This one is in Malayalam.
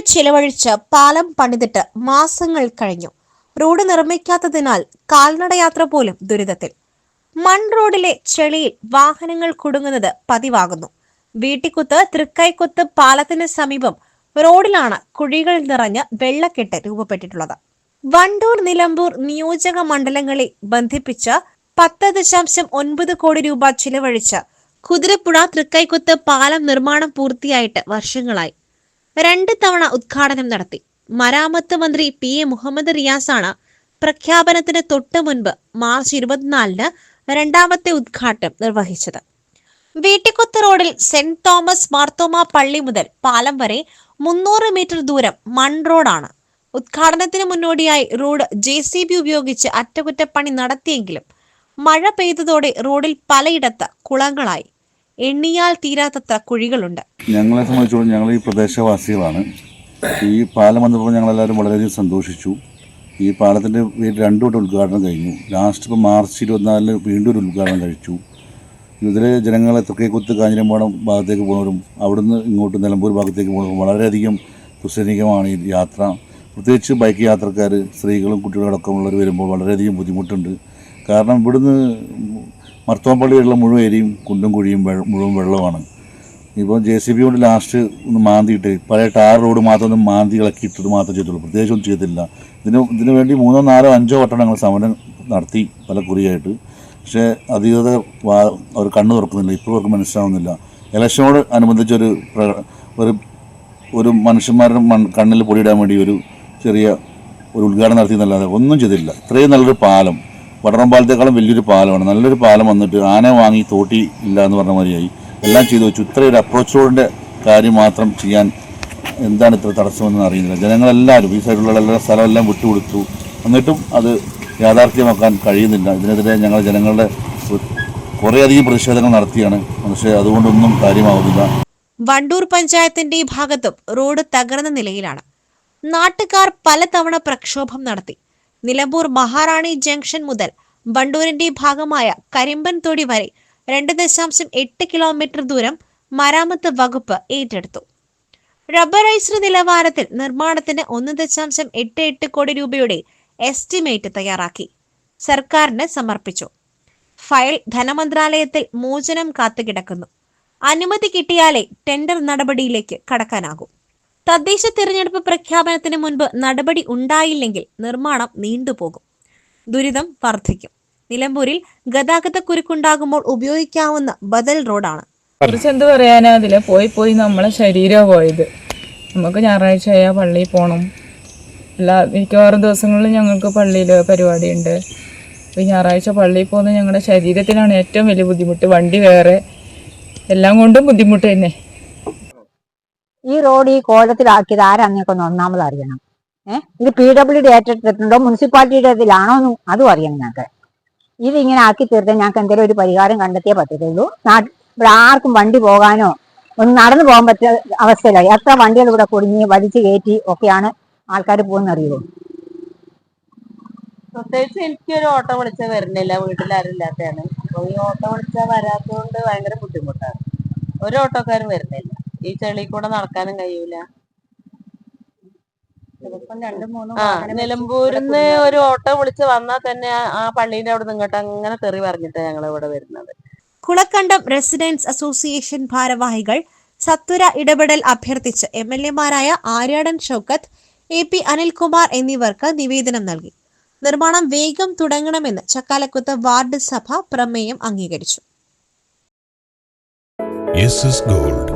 ചിലവഴിച്ച് പാലം പണിതിട്ട് മാസങ്ങൾ കഴിഞ്ഞു. റോഡ് നിർമ്മിക്കാത്തതിനാൽ കാൽനടയാത്ര പോലും ദുരിതത്തിൽ. മൺ റോഡിലെ ചെളിയിൽ വാഹനങ്ങൾ കുടുങ്ങുന്നത് പതിവാകുന്നു. വീട്ടിക്കുത്ത് തൃക്കൈക്കുത്ത് പാലത്തിന് സമീപം റോഡിലാണ് കുഴികൾ നിറഞ്ഞ് വെള്ളക്കെട്ട് രൂപപ്പെട്ടിട്ടുള്ളത്. വണ്ടൂർ നിലമ്പൂർ നിയോജക മണ്ഡലങ്ങളെ ബന്ധിപ്പിച്ച് പത്ത് ദശാംശം ഒൻപത് കോടി രൂപ ചിലവഴിച്ച് കുതിരപ്പുഴ തൃക്കൈക്കുത്ത് പാലം നിർമ്മാണം പൂർത്തിയായിട്ട് വർഷങ്ങളായി. രണ്ട് തവണ ഉദ്ഘാടനം നടത്തി. മരാമത്ത് മന്ത്രി പി എ മുഹമ്മദ് റിയാസാണ് പ്രഖ്യാപനത്തിന് തൊട്ട് മുൻപ് മാർച്ച് ഇരുപത്തിനാലിന് രണ്ടാമത്തെ ഉദ്ഘാടനം നിർവഹിച്ചത്. വീട്ടിക്കുത്ത് റോഡിൽ സെന്റ് തോമസ് മാർത്തോമ പള്ളി മുതൽ പാലം വരെ മുന്നൂറ് മീറ്റർ ദൂരം മൺ റോഡാണ്. ഉദ്ഘാടനത്തിന് മുന്നോടിയായി റോഡ് ജെ സി ബി ഉപയോഗിച്ച് അറ്റകുറ്റപ്പണി നടത്തിയെങ്കിലും മഴ പെയ്തതോടെ റോഡിൽ പലയിടത്ത് കുളങ്ങളായി. എണ്ണിയാൽ തീരാത്തത്ര കുഴികളുണ്ട്. ഞങ്ങളെ സംബന്ധിച്ചോളം ഞങ്ങൾ ഈ പ്രദേശവാസികളാണ്. ഈ പാലം വന്നപ്പോൾ ഞങ്ങളെല്ലാവരും വളരെയധികം സന്തോഷിച്ചു. ഈ പാലത്തിന്റെ രണ്ടു വട്ടം ഉദ്ഘാടനം കഴിഞ്ഞു. ലാസ്റ്റ് ഇപ്പോൾ മാർച്ച് ഇരുപത്തിനാലിന് വീണ്ടും ഒരു ഉദ്ഘാടനം കഴിച്ചു. ഇതിൽ ജനങ്ങളെ തൃക്കേക്കുത്ത് കാഞ്ഞിരമ്പാടം ഭാഗത്തേക്ക് പോകുന്നവരും അവിടുന്ന് ഇങ്ങോട്ട് നിലമ്പൂർ ഭാഗത്തേക്ക് പോകുന്നവരും വളരെയധികം ദുസ്സഹനീയമാണ് ഈ യാത്ര. പ്രത്യേകിച്ച് ബൈക്ക് യാത്രക്കാർ സ്ത്രീകളും കുട്ടികളും അടക്കമുള്ളവർ വരുമ്പോൾ വളരെയധികം ബുദ്ധിമുട്ടുണ്ട്. കാരണം ഇവിടുന്ന് മർത്തോമ്പള്ളി വരെയുള്ള മുഴുവൻ ഏരിയയും കുണ്ടും കുഴിയും മുഴുവൻ വെള്ളമാണ്. ഇപ്പോൾ ജെ സി ബി കൊണ്ട് ലാസ്റ്റ് ഒന്ന് മാന്തിയിട്ട് പഴയ ടാർ റോഡ് മാത്രം ഒന്ന് മാന്തി ഇളക്കിയിട്ടത് മാത്രം ചെയ്തുള്ളൂ. പ്രത്യേകിച്ച് ഒന്നും ചെയ്തില്ല ഇതിന് ഇതിനു വേണ്ടി മൂന്നോ നാലോ അഞ്ചോ വട്ടം ഞങ്ങൾ സമരം നടത്തി പല കുറിയായിട്ട്. പക്ഷേ അധികൃതർ അവർ കണ്ണു തുറക്കുന്നില്ല. ഇപ്പോൾ അവർക്ക് മനസ്സിലാവുന്നില്ല. ഇലക്ഷനോട് അനുബന്ധിച്ചൊരു ഒരു ഒരു മനുഷ്യന്മാരുടെ മൺ കണ്ണിൽ പൊടിയിടാൻ വേണ്ടി ഒരു ചെറിയ ഒരു ഉദ്ഘാടനം നടത്തിയെന്നല്ലാതെ ഒന്നും ചെയ്തില്ല ഇത്രയും നല്ലൊരു പാലം. വടറം പാലത്തേക്കാളും വലിയൊരു പാലമാണ്. നല്ലൊരു പാലം വന്നിട്ട് ആന വാങ്ങി തോട്ടി ഇല്ല എന്ന് പറഞ്ഞ മാതിരിയായി. എല്ലാം ചെയ്തു വെച്ചു. ഇത്രയൊരു അപ്രോച്ച് റോഡിന്റെ കാര്യം മാത്രം ചെയ്യാൻ എന്താണ് ഇത്ര തടസ്സമെന്ന് അറിയുന്നില്ല. ജനങ്ങളെല്ലാവരും ഈ സൈഡിലുള്ള എല്ലാ സ്ഥലമെല്ലാം വിട്ടുകൊടുത്തു. എന്നിട്ടും അത് യാഥാർത്ഥ്യമാക്കാൻ കഴിയുന്നില്ല. ഇതിനെതിരെ ഞങ്ങൾ ജനങ്ങളുടെ കുറേയധികം പ്രതിഷേധങ്ങൾ നടത്തിയാണ്. പക്ഷേ അതുകൊണ്ടൊന്നും കാര്യമാവുന്നില്ല. വണ്ടൂർ പഞ്ചായത്തിന്റെ ഭാഗത്തും റോഡ് തകർന്ന നിലയിലാണ്. നാട്ടുകാർ പലതവണ പ്രക്ഷോഭം നടത്തി. നിലമ്പൂർ മഹാറാണി ജംഗ്ഷൻ മുതൽ ബണ്ടൂരിന്റെ ഭാഗമായ കരിമ്പൻ തൊടി വരെ രണ്ട് ദശാംശം എട്ട് കിലോമീറ്റർ ദൂരം മരാമത്ത് വകുപ്പ് ഏറ്റെടുത്തു. റബ്ബറൈസ്ഡ് നിലവാരത്തിൽ നിർമ്മാണത്തിന് ഒന്ന് ദശാംശം എട്ട് എട്ട് കോടി രൂപയുടെ എസ്റ്റിമേറ്റ് തയ്യാറാക്കി. സർക്കാരിന് സമർപ്പിച്ചു. ഫയൽ ധനമന്ത്രാലയത്തിൽ മോചനം കാത്തുകിടക്കുന്നു. അനുമതി കിട്ടിയാലേ ടെൻഡർ നടപടിയിലേക്ക് കടക്കാനാകൂ. തദ്ദേശ തിരഞ്ഞെടുപ്പ് പ്രഖ്യാപനത്തിന് മുൻപ് നടപടി ഉണ്ടായില്ലെങ്കിൽ നിർമ്മാണം നീണ്ടുപോകും. ദുരിതം വർദ്ധിക്കും നിലമ്പൂരിൽ ഗതാഗത കുരുക്കുണ്ടാകുമ്പോൾ ഉപയോഗിക്കാവുന്ന ബദൽ റോഡാണ്. കുറിച്ച് എന്ത് പറയാനാ? അതിൽ പോയി പോയി നമ്മളെ ശരീരമാണ് പോയത്. നമുക്ക് ഞായറാഴ്ച ആയാൽ പള്ളിയിൽ പോകണം എല്ലാ മിക്കവാറും ദിവസങ്ങളിലും ഞങ്ങൾക്ക് പള്ളിയിൽ പരിപാടിയുണ്ട്. അപ്പോൾ ഞായറാഴ്ച പള്ളിയിൽ പോകുന്ന ഞങ്ങളുടെ ശരീരത്തിനാണ് ഏറ്റവും വലിയ ബുദ്ധിമുട്ട്. വണ്ടി വേറെ. എല്ലാം കൊണ്ടും ബുദ്ധിമുട്ട് തന്നെ. ഈ റോഡ് ഈ കോലത്തിലാക്കിയത് ആരാന്നൊക്കെ ഒന്ന് ഒന്നാമത് അറിയണം. ഏഹ് ഇത് പി ഡബ്ല്യു ഡി ഏറ്റെടുത്തിട്ടുണ്ടോ? മുനിസിപ്പാലിറ്റിയുടെ ഇതിലാണോ എന്നും അതും അറിയണം ഞങ്ങൾക്ക്. ഇതിങ്ങനെ ആക്കി തീർത്താൽ ഞങ്ങൾക്ക് എന്തെങ്കിലും ഒരു പരിഹാരം കണ്ടെത്തിയേ പറ്റത്തുള്ളൂ. ഇവിടെ ആർക്കും വണ്ടി പോകാനോ ഒന്ന് നടന്നു പോകാൻ പറ്റിയ അവസ്ഥയിലായി എത്ര വണ്ടികൾ ഇവിടെ കുടുങ്ങി വലിച്ചു കയറ്റി ഒക്കെയാണ് ആൾക്കാർ പോകുന്ന അറിയുമോ പ്രത്യേകിച്ച് എനിക്കൊരു ഓട്ടോ വിളിച്ചാൽ വരുന്നില്ല വീട്ടിൽ ആരും ഇല്ലാത്തതാണ്. അപ്പൊ ഈ ഓട്ടോ വിളിച്ചാൽ വരാത്തതുകൊണ്ട് ഭയങ്കര ബുദ്ധിമുട്ടാണ്. ഒരു ഓട്ടോക്കാരും വരുന്നില്ല. ഈ ചെളി കൂടെ നടക്കാനും കഴിയൂല. ആ നിലമ്പൂരിന്ന് ഒരു ഓട്ടോ വിളിച്ച് വന്നാൽ തന്നെ ആ- പള്ളിന്റെ അവിടെ ഇങ്ങോട്ട് അങ്ങനെ തെറി പറഞ്ഞിട്ടാ ഞങ്ങൾ ഇവിടെ വരുന്നത്. കുളക്കണ്ടം റെസിഡൻസ് അസോസിയേഷൻ ഭാരവാഹികൾ സത്വര ഇടപെടൽ അഭ്യർത്ഥിച്ച് എം എൽ എമാരായ ആര്യാടൻ ഷൗക്കത്ത് എ പി അനിൽകുമാർ എന്നിവർക്ക് നിവേദനം നൽകി. നിർമ്മാണം വേഗം തുടങ്ങണമെന്ന് ചക്കാലക്കുത്ത് വാർഡ് സഭ പ്രമേയം അംഗീകരിച്ചു. Gold.